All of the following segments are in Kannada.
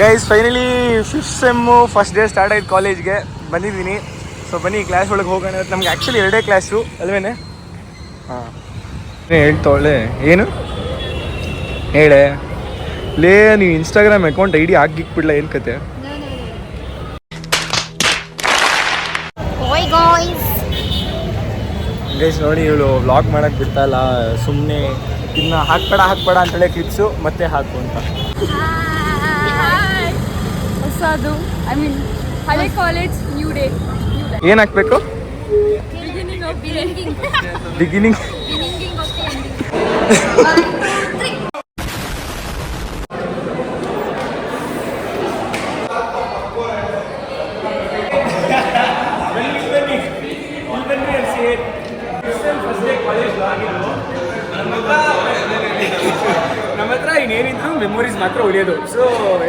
Guys finally fifth sem first day start ಆಯ್ತು ಕಾಲೇಜ್ಗೆ ಬಂದಿದ್ದೀನಿ. ಸೊ ಬನ್ನಿ ಕ್ಲಾಸ್ ಒಳಗೆ ಹೋಗೋಣ. ಇವತ್ತು ನಮ್ಗೆ ಆ್ಯಕ್ಚುಲಿ ಎರಡೇ ಕ್ಲಾಸು ಅಲ್ವೇನೆ? ಹಾಂ. ಹೇಳ್ತಾವಳೆ ಏನು? ಹೇಳೆ. ಲೇ ನೀವು ಇನ್ಸ್ಟಾಗ್ರಾಮ್ ಅಕೌಂಟ್ ಐ ಡಿ ಹಾಕಿಕ್ಬಿಡ್ಲ ಏನು ಕತೆ. ಗೈಸ್ ನೋಡಿ ಇವಳು ವ್ಲಾಗ್ ಮಾಡೋಕೆ ಬಿಡ್ತಾ ಇಲ್ಲ. ಸುಮ್ಮನೆ ಇದನ್ನ ಹಾಕ್ಬೇಡ ಹಾಕ್ಬೇಡ ಅಂತೇಳಿ ಕ್ಲಿಪ್ಸು ಮತ್ತೆ ಹಾಕು ಅಂತ. ಹೊಸದು ಐ ಮೀನ್ ಹಳೆ ಕಾಲೇಜ್ ನ್ಯೂ ಡೇ ಏನು ಹಾಕ್ಬೇಕು? ಬಿಗಿನಿಂಗ್ ಬಿಗಿನಿಂಗ್ ಹತ್ರ ಇನ್ನೇನಿದ್ರು ಮೆಮೊರೀಸ್ ಮಾತ್ರ ಉಳಿಯೋದು. ಸೊ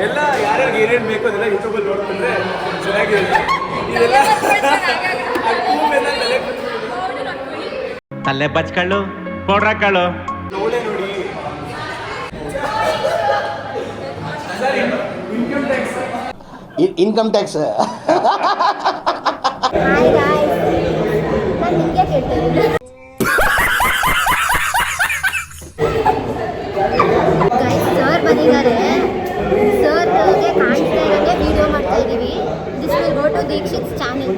ಎಲ್ಲ ಯಾರ್ಯಾರಿಗೆ ಏನೇನು ಬೇಕು ಅದೆಲ್ಲ ಯೂಟ್ಯೂಬಲ್ಲಿ ನೋಡ್ಕೊಂಡ್ರೆ ಚೆನ್ನಾಗಿರುತ್ತೆ. ಇದೆಲ್ಲ ತಲೆ ಬಚ್ಕಳ್ಳು ಪೌಡ್ರಾಕಳು ನೋಡೇ ನೋಡಿ. Income tax income tax hi guys ನಾನು ನಿಮಗೆ ಕೇಳ್ತಾ ಇದ್ದೀನಿ ಗೈಸ್ ಸರ್ ಬಂದಿದ್ದಾರೆ ಸರ್ಗೆ ಕಾಣಿಸ್ತಾ ಇರೋದೇ ವಿಡಿಯೋ ಮಾಡ್ತಾ ಇದ್ದೀವಿ. This will go to Dikshit channel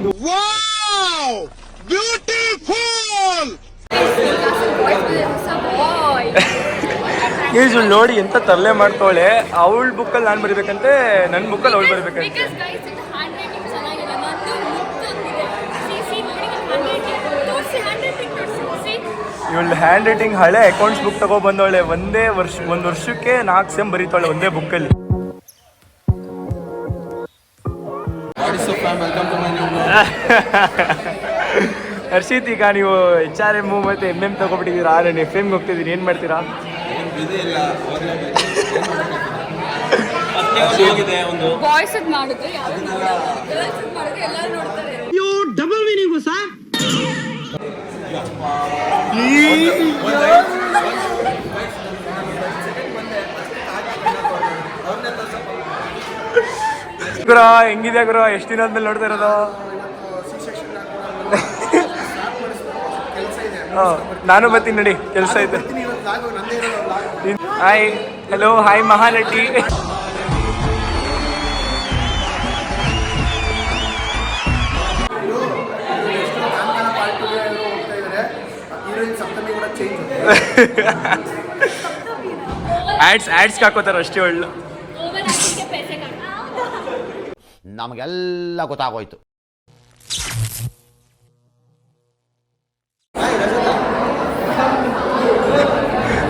ಈಜು ನೋಡಿ ಎಂತ ತರಲೆ ಮಾಡ್ತೋಳೆ ಅವಳ ಬುಕ್ಕಲ್ಲಿ ನಾನು ಬರಿಬೇಕಂತೆ ನನ್ನ ಬುಕ್ಕಲ್ಲಿ ಅವಳು ಬರಿಬೇಕಂತೆ ಬಿಕಾಸ್ ಗೈಸ್ ಇದು ಹ್ಯಾಂಡ್ ರೈಟಿಂಗ್ ಚೆನ್ನಾಗಿದೆ ನಂದು ಮುತ್ತೊಂದಿದೆ ಸಿ ಸಿ ನೋಡಿ ಹ್ಯಾಂಡ್ ರೈಟಿಂಗ್ ತೋರಿಸಿ ಹ್ಯಾಂಡ್ ರೈಟಿಂಗ್ ತೋರಿಸಿ ಇವಳು ಹ್ಯಾಂಡ್ ರೈಟಿಂಗ್ ಹಳೆ ಅಕೌಂಟ್ಸ್ ಬುಕ್ ತಗೋ ಬಂದವಳೆ ಒಂದೇ ವರ್ಷ ಒಂದು ವರ್ಷಕ್ಕೆ ನಾಲ್ಕು ಸೆಮ್ ಬರೀತಾಳೆ ಒಂದೇ ಬುಕ್ಕಲ್ಲಿ ಹರ್ಷಿತ್ ಈಗ ನೀವು ಎಚ್ ಆರ್ ಎಂ ಮತ್ತೆ ಎಂ ಎಂ ತಗೊಬಿಟ್ಟಿದ್ದೀರಾ? ನಾನು ಎಫ್ ಎಮ್ಗೆ ಹೋಗ್ತಿದ್ದೀನಿ. ಏನು ಮಾಡ್ತೀರಾ? ಬಾಯ್ಸ್ ಮಾಡಿದ್ರೆ ಅದು ಮಾಡಿದ್ರೆ ಎಲ್ಲರೂ ನೋಡ್ತಾರೆ. ಗುರ ಹೆಂಗಿದೆ ಗುರು? ಎಷ್ಟು ದಿನ ಆದ್ಮೇಲೆ ನೋಡ್ತಾ ಇರೋದು? ನಾನು ಬರ್ತೀನಿ ನಡಿ ಕೆಲಸ ಐತೆ hi hello hi Mahanati. Ads ads ಹಾಕೋತಾರೆ ಅಷ್ಟೇ ಒಳ್ಳೆ. ನಮಗೆಲ್ಲ ಗೊತ್ತಾಗೋಯ್ತು.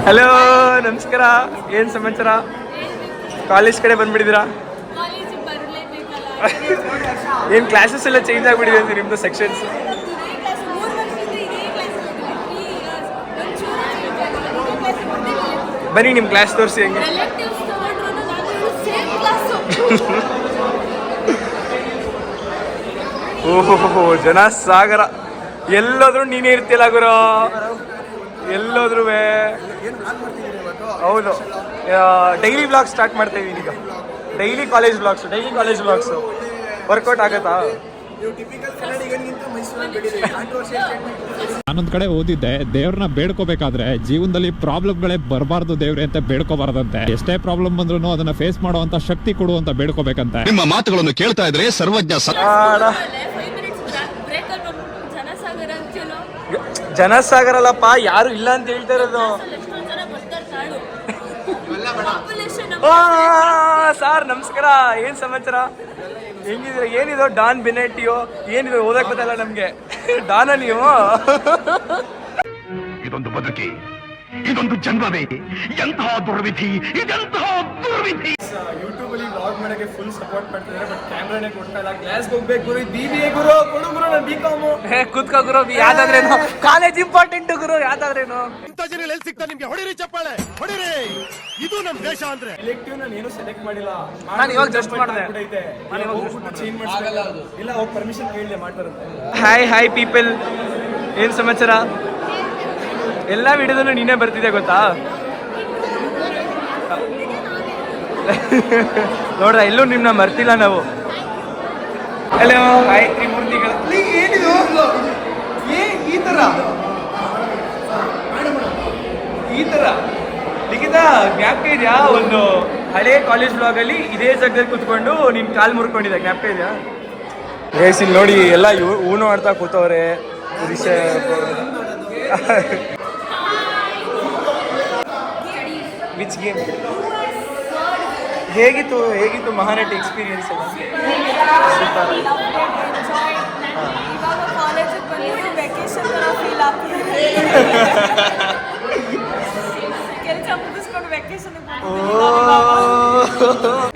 ಹಲೋ ನಮಸ್ಕಾರ. ಏನು ಸಮಾಚಾರ? ಕಾಲೇಜ್ ಕಡೆ ಬಂದ್ಬಿಟ್ಟಿದ್ದೀರಾ? ಏನ್ ಬರಲೇಬೇಕಲ್ಲ. ಏನು ಕ್ಲಾಸಸ್ ಎಲ್ಲ ಚೇಂಜ್ ಆಗಿಬಿಟ್ಟಿದೆ ಅಂತ ನಿಮ್ಮದು ಸೆಕ್ಷನ್ಸ್ ಇದೇ ಕ್ಲಾಸ್ ಮೂರು ವರ್ಷದಿಂದ ಇದೇ ಕ್ಲಾಸ್ ತ್ರೀ ಇಯರ್ಸ್ ಒಂಚೂರು change ಆಗಿಲ್ಲ. ಇದೇ ಕ್ಲಾಸ್ ಬರ್ತಿರ್ಲಿಲ್ಲ. ಬನ್ನಿ ನಿಮ್ಮ ಕ್ಲಾಸ್ ತೋರಿಸಿ ಹೆಂಗೆ. ಓಹೋ ಜನ ಸಾಗರ. ಎಲ್ಲೋದ್ರೂ ನೀನೇ ಇರ್ತಿಲ್ಲ ಗುರು? ಎಲ್ಲೋದ್ರೂ ಹೌದು. ಡೈಲಿ ಬ್ಲಾಗ್ ಸ್ಟಾರ್ಟ್ ಮಾಡ್ತಾ ಈಗ. Daily college blogs daily college blogs work out ಆಗತ್ತಾ? ನಾನೊಂದ್ ಕಡೆ ಓದಿದ್ದೆ ದೇವ್ರನ್ನ ಬೇಡ್ಕೋಬೇಕಾದ್ರೆ ಜೀವನದಲ್ಲಿ ಪ್ರಾಬ್ಲಮ್ಗಳೇ ಬರಬಾರ್ದು ದೇವ್ರೆ ಅಂತ ಬೇಡ್ಕೋಬಾರ್ದಂತೆ ಎಷ್ಟೇ ಪ್ರಾಬ್ಲಮ್ ಬಂದ್ರು ಅದನ್ನ ಫೇಸ್ ಮಾಡುವಂತ ಶಕ್ತಿ ಕೊಡು ಅಂತ ಬೇಡ್ಕೋಬೇಕಂತೆ ನಿಮ್ಮ ಮಾತುಗಳನ್ನು ಕೇಳ್ತಾ ಇದ್ರೆ ಸರ್ವಜ್ಞ ಜನಸಾಗರ ಅಲ್ಲಪ್ಪ ಯಾರು ಇಲ್ಲ ಅಂತ ಹೇಳ್ತಾ ಇರೋದು ಸರ್ ನಮಸ್ಕಾರ ಏನ್ ಸಮಾಚಾರ ಹೆಂಗಿದ್ರೆ ಏನಿದೋ ಡಾನ್ ಬಿನೆಟ್ಟಿಯೋ ಏನಿದೆ ಓದಕ್ ಗೊತ್ತಲ್ಲ ನಮ್ಗೆ. ಡಾನ ನೀವು? ಇದೊಂದು ಬದುಕಿ. ಇದೊಂದು ಜನ್ಮವೇ. ಎಂತಹ ದುರ್ವಿಧಿ ಇದೆಂತಹ ದುರ್ವಿಧಿ. ಯೂಟ್ಯೂಬ್ ಅಲ್ಲಿ ವ್ಲಾಗ್ ಮಾಡಕ್ಕೆ ಫುಲ್ ಸಪೋರ್ಟ್ ಮಾಡ್ತಿದ್ದಾರೆ ಬಟ್ ಕ್ಯಾಮ್ರಾನೇ ಕೊಡ್ತಾ ಇಲ್ಲ. ಕ್ಲಾಸ್ ಹೋಗ್ಬೇಕು ಗುರು ಬಿ ಬಿ ಎ ಗುರು ಕೊಡು ಗುರು ನಾನು ಬಿ ಕಾಮು ಕುತ್ಕೋ ಗುರು ಯಾವ್ದಾದ್ರೇನು? ಕಾಲೇಜ್ ಇಂಪಾರ್ಟೆಂಟ್ ಗುರು ಯಾವ್ದಾದ್ರೇನು? ಎಲೆಕ್ಟಿವ್ ನಾನು ಏನು ಸೆಲೆಕ್ಟ್ ಮಾಡಿಲ್ಲ. ನಾನು ಇವಾಗ ಜಸ್ಟ್ ಮಾಡಿದೆ. ನಾನು ಇವಾಗ ಹೋಗ್ಬಿಟ್ಟು ಚೇಂಜ್ ಇಲ್ಲ ಹೋಗಿ ಪರ್ಮಿಷನ್ ಮಾಡ್ತಾರಂತೆ ಹಾಯ್ ಹಾಯ್ ಪೀಪಲ್ ಏನು ಸಮಾಚಾರ? ಎಲ್ಲ ವಿಡಿಯೋದಲ್ಲೂ ನೀನೇ ಬರ್ತಿದೆ ಗೊತ್ತಾ? ನೋಡ್ರ ಎಲ್ಲೂ ನಿಮ್ನ ಮರ್ತಿಲ್ಲ ನಾವು. ಹಲೋ ಹಾಯ್ ತ್ರಿಮೂರ್ತಿಗಳು. ಲೇ, ಏನಿದು? ಏ ಈ ಥರ ಈ ಥರ ಲಿಖಿತ ಜ್ಞಾಪಕ ಇದೆಯಾ? ಒಂದು ಹಳೆ ಕಾಲೇಜ್ ಬ್ಲಾಗಲ್ಲಿ ಇದೇ ಜಾಗದಲ್ಲಿ ಕುತ್ಕೊಂಡು ನಿಮ್ಮ ಕಾಲ್ ಮುರ್ಕೊಂಡಿದ್ದೆ. ಜ್ಞಾಪಕ ಇದೆಯಾ? ಇಲ್ಲಿ ನೋಡಿ ಎಲ್ಲ ಇವ್ ಊನು ಆಡ್ತಾ ಕೂತವ್ರೆ. ವಿಚ್ ಗೇಮ್ ಹೇಗಿತ್ತು ಹೇಗಿತ್ತು ಮಹಾನಟಿ ಎಕ್ಸ್ಪೀರಿಯನ್ಸ್ ಎಲ್ಲ? ಸೂಪರ್.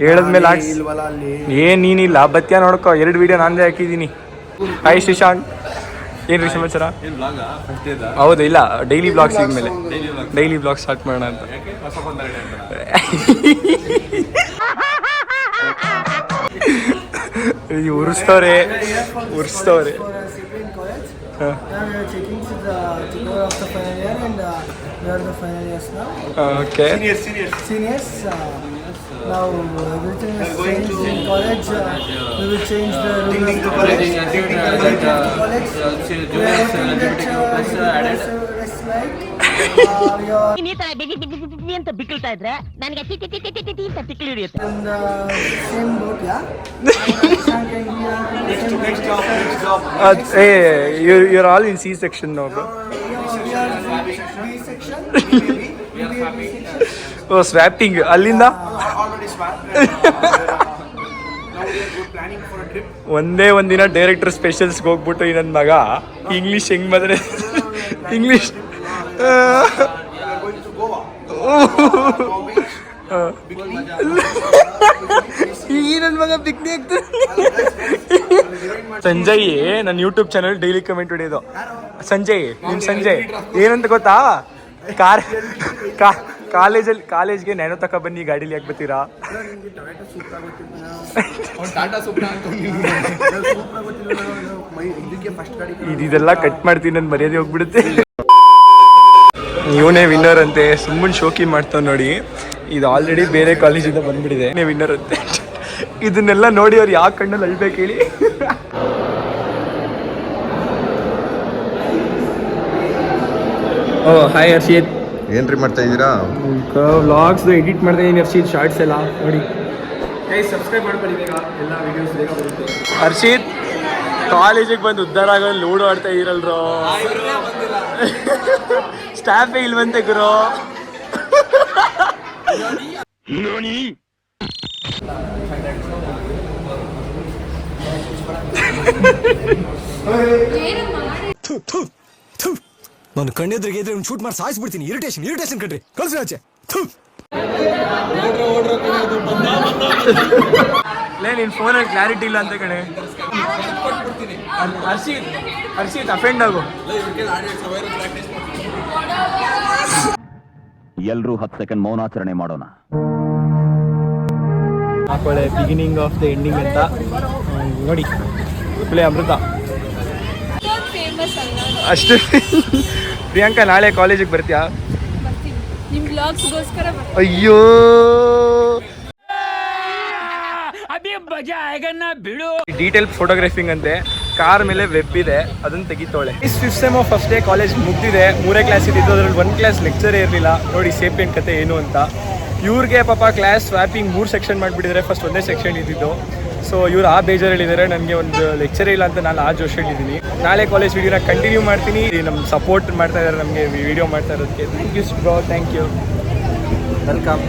ಹೇಳದ್ಮೇಲೆ ಏನ್ ನೀನಿಲ್ಲ ಬತ್ತಿಯ ನೋಡ್ಕೋ ಎರಡು ವಿಡಿಯೋ ನಾನೇ ಹಾಕಿದ್ದೀನಿ. ಹಾಯ್ ಶ್ರೀಶಾಂತ್ ಏನ್ ರೀ ಸಮಾಚಾರ ಹೌದು ಇಲ್ಲ ಡೈಲಿ ಬ್ಲಾಗ್ ಮೇಲೆ ಡೈಲಿ ಬ್ಲಾಗ್ ಸ್ಟಾರ್ಟ್ ಮಾಡೋಣ ಅಂತ. ಉರ್ಸ್ತವ್ರೆ ಉರ್ಸ್ತವ್ರೆ. ಹಾಂ. Okay now everything is changed in college. Uh, we will change the rules of college. College. We are hoping that uh, uh, your ಈ ತರ ಬಿಗಿ ಬಿಗಿ ಬಿಗಿ ಬಿಗಿ ಅಂತ ಬಿಕ್ಕಳ್ತಾ ಇದ್ರೆ ನನಗೆ T T T T T T ಅಂತ ತಿಕ್ಕಲು ಹಿಡಿಯುತ್ತೆ in the same ಏ yeah. You are all in C section no We are B section. We are B section. Oh swapping ಅಲ್ಲಿಂದ? ಒಂದೇ ಒಂದಿನ ಡೈರೆಕ್ಟರ್ ಸ್ಪೆಷಲ್ಸ್ಗೆ ಹೋಗ್ಬಿಟ್ಟು ಈ ನನ್ನ ಮಗ. ಇಂಗ್ಲೀಷ್ ಹೆಂಗ್ ಬಂದ್ರೆ ಇಂಗ್ಲೀಷ್ ಈ ನನ್ನ ಮಗ ಪಿಕ್ನಿ ಆಗ್ತದೆ ಸಂಜಯ್ ನನ್ನ ಯೂಟ್ಯೂಬ್ ಚಾನಲ್ ಡೈಲಿ ಕಮೆಂಟ್ ಹೊಡೆಯೋದು. ಸಂಜಯ್ ನಿಮ್ ಸಂಜಯ್. ಏನಂತ ಗೊತ್ತಾ? ಕಾರ್ ಕಾಲೇಜಲ್ಲಿ ಕಾಲೇಜ್ಗೆ ನೆನೋ ತಕ ಬನ್ನಿ ಗಾಡೀಲಿ ಯಾಕೆ ಬರ್ತೀರಾ? ಇದ್- ಇದೆಲ್ಲ ಕಟ್ ಮಾಡ್ತೀನಿ ನನ್ನ ಮರ್ಯಾದೆ ಹೋಗ್ಬಿಡುತ್ತೆ. ಇವನೇ ವಿನ್ನರ್ ಅಂತೆ. ಸುಮ್ಮನೆ ಶೋಕಿ ಮಾಡ್ತಾವ್ ನೋಡಿ. ಇದು ಆಲ್ರೆಡಿ ಬೇರೆ ಕಾಲೇಜಿಂದ ಬಂದ್ಬಿಟ್ಟಿದೆ. ನೀ ವಿನ್ನರ್ ಅಂತೆ. ಇದನ್ನೆಲ್ಲ ನೋಡಿ ಅವ್ರು ಯಾವ ಕಣ್ಣಲ್ಲಿ ಅಳ್ಬೇಕು ಹೇಳಿ. ಓ ಹಾಯ್ ಹರ್ಷಿತ್. ಏನ್ರಿ ಮಾಡ್ತಾ ಇದ್ದೀರಾ? ವ್ಲಾಗ್ಸ್ ಎಡಿಟ್ ಮಾಡ್ತಾ ಇದೀನಿ ಹರ್ಷಿತ್ ಶಾರ್ಟ್ಸ್ ಎಲ್ಲ ನೋಡಿ. ಸಬ್ಸ್ಕ್ರೈಬ್ ಮಾಡ್ಕೊಳ್ಳಿ ಬೇಗ ಎಲ್ಲ ವಿಡಿಯೋಸ್ ಬೇಗ ಬರುತ್ತೆ. ಹರ್ಷಿತ್ ಕಾಲೇಜಿಗೆ ಬಂದು ಉದ್ಧಾರ ಆಗೋ ಲೂಡೋ ಆಡ್ತಾ ಇದೀರಲ್ರೋ ಸ್ಟಾಫೇ ಇಲ್ವಂತೆ ಗುರು. ನಾನು ಕಣ್ಣೆದ್ರಿಗೆ ಇದ್ರೆ ಶೂಟ್ ಮಾಡಿ ಸಾಯಿಸ್ಬಿಡ್ತೀನಿ ಇರಿಟೇಷನ್ ಇರಿಟೇಷನ್ ಕಣ್ರಿ. ಕಳ್ಸಿ ಆಚೆ. ಲೇ ನಿನ್ ಫೋನಲ್ಲಿ ಕ್ಲಾರಿಟಿ ಇಲ್ಲ ಅಂತ ಕಣೆ. ಹರ್ಷಿತ್ ಹರ್ಷಿತ್ ಅಫೆಂಡ್ ಆಗು. ಎಲ್ರೂ ಹತ್ತು ಸೆಕೆಂಡ್ ಮೌನಾಚರಣೆ ಮಾಡೋಣ. ಹಾಕೊಳ್ಳೆ ಬಿಗಿನಿಂಗ್ ಆಫ್ ದ ಎಂಡಿಂಗ್ ಅಂತ. ನೋಡಿ. ಪ್ಲೇ ಅಮೃತ. ಫೇಮಸ್ ಅಲ್ಲ. ಅಷ್ಟೇ. ಪ್ರಿಯಾಂಕಾ ನಾಳೆ ಕಾಲೇಜಿಗೆ ಬರ್ತೀಯಾ? ಬರ್ತೀನಿ. ನಿಮ್ಮ ಬ್ಲಾಗ್ಸ್ಗೋಸ್ಕರ ಬರ್ತೀನಿ. ಅಯ್ಯೋ! ಡೀಟೇಲ್ ಫೋಟೋಗ್ರಾಫಿಂಗ್ ಅಂತೆ. ಕಾರ್ ಮೇಲೆ ವೆಬ್ ಇದೆ ಅದನ್ನ ತೆಗಿತೋಳೆ fifth sem of first day college ಮುಗ್ದಿದೆ. ಮೂರೇ ಕ್ಲಾಸ್ ಇದ್ದಿದ್ದು ಅದ್ರಲ್ಲಿ ಒಂದು ಕ್ಲಾಸ್ ಲೆಕ್ಚರೇ ಇರಲಿಲ್ಲ. ನೋಡಿ ಸೇಪಿಯನ್ ಕತೆ ಏನು ಅಂತ. ಇವ್ರಿಗೆ ಪಾಪ ಕ್ಲಾಸ್ ಸ್ವಾಪಿಂಗ್ ಮೂರು ಸೆಕ್ಷನ್ ಮಾಡಿಬಿಟ್ಟಿದ್ರೆ. ಫಸ್ಟ್ ಒಂದೇ ಸೆಕ್ಷನ್ ಇದ್ದಿದ್ದು. ಸೊ ಇವ್ರು ಆ ಬೇಜಾರಲ್ಲಿದ್ದಾರೆ ನನಗೆ ಒಂದು ಲೆಕ್ಚರ್ ಇಲ್ಲ ಅಂತ ನಾನು ಆ ಜೋಶ್ ಹೇಳಿದ್ದೀನಿ ನಾಳೆ ಕಾಲೇಜ್ ವಿಡಿಯೋನ ಕಂಟಿನ್ಯೂ ಮಾಡ್ತೀನಿ. ನಮ್ಮ ಸಪೋರ್ಟ್ ಮಾಡ್ತಾ ಇದ್ದಾರೆ ನಮಗೆ ವಿಡಿಯೋ ಮಾಡ್ತಾ ಇರೋದಕ್ಕೆ. Thank you bro thank you welcome